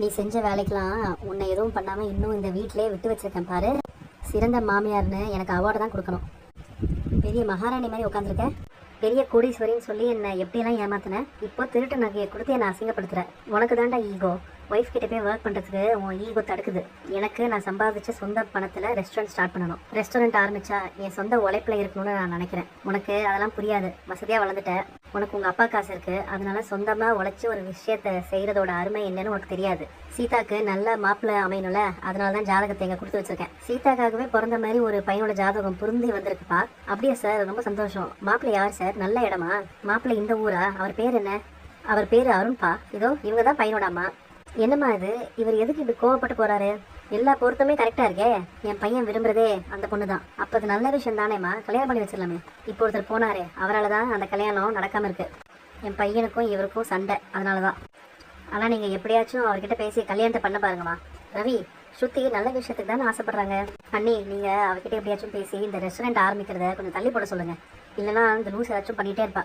நீ செஞ்ச வேலைக்கெல்லாம் உன்னை எதுவும் பண்ணாமல் இன்னும் இந்த வீட்டிலே விட்டு வச்சிருக்கேன் பாரு. சிறந்த மாமியார்னு எனக்கு அவார்டு தான் கொடுக்கணும். பெரிய மகாராணி மாதிரி உட்காந்துருக்க பெரிய கோடீஸ்வரின்னு சொல்லி என்னை எப்படியெல்லாம் ஏமாத்தினேன் இப்போ திருட்டு நகையை கொடுத்து என்னை அசிங்கப்படுத்துகிறேன் உனக்கு தான்டா ஈகோ ஒய்ஃப் கிட்ட போய் ஒர்க் பண்ணுறதுக்கு உன் ஈகோ தடுக்குது. எனக்கு நான் சம்பாதிச்ச சொந்த பணத்தில் ரெஸ்டாரண்ட் ஸ்டார்ட் பண்ணணும். ரெஸ்டாரண்ட் ஆரம்பித்தா என் சொந்த உழைப்பில் இருக்கணும்னு நான் நினைக்கிறேன். உனக்கு அதெல்லாம் புரியாது. வசதியாக வளர்ந்துட்டேன் உனக்கு உங்கள் அப்பா காசு இருக்கு. அதனால சொந்தமாக உழைச்சி ஒரு விஷயத்தை செய்கிறதோட அருமை என்னன்னு உனக்கு தெரியாது. சீதாக்கு நல்ல மாப்பிள்ளை அமையணும்ல? அதனால தான் ஜாதகத்தை இங்கே கொடுத்து வச்சிருக்கேன். சீதாக்காகவே பிறந்த மாதிரி ஒரு பையனோட ஜாதகம் புரிந்து வந்திருக்குப்பா. அப்படியா சார் ரொம்ப சந்தோஷம். மாப்பிள்ளை யார் சார் நல்ல இடமா? மாப்பிள்ளை இந்த ஊரா? அவர் பேர் என்ன? அவர் பேர் அருண்பா. இதோ இவங்க தான் பையனோட அம்மா. என்னம்மா இது? இவர் எதுக்கு இப்படி கோவப்பட்டு போறாரு? எல்லா பொருத்தமே கரெக்டா இருக்கே. என் பையன் விரும்புறதே அந்த பொண்ணு தான் அப்ப அது நல்ல விஷயம் தானேம்மா. கல்யாணம் பண்ணி வச்சிடலாமே. இப்போ ஒருத்தர் போனாரே அவரால் தான் அந்த கல்யாணம் நடக்காம இருக்கு. என் பையனுக்கும் இவருக்கும் சண்டை. அதனால தான் ஆனால் நீங்கள் எப்படியாச்சும் அவர்கிட்ட பேசி கல்யாணத்தை பண்ண பாருங்கம்மா. ரவி ஸ்ருதி நல்ல விஷயத்துக்கு தானே ஆசைப்படுறாங்க. அண்ணி நீங்கள் அவர்கிட்ட எப்படியாச்சும் பேசி இந்த ரெஸ்டாரண்ட் ஆரம்பிக்கிறத கொஞ்சம் தள்ளி போட சொல்லுங்கள் இல்லைனா இந்த லூஸ் ஏதாச்சும் பண்ணிகிட்டே இருப்பா.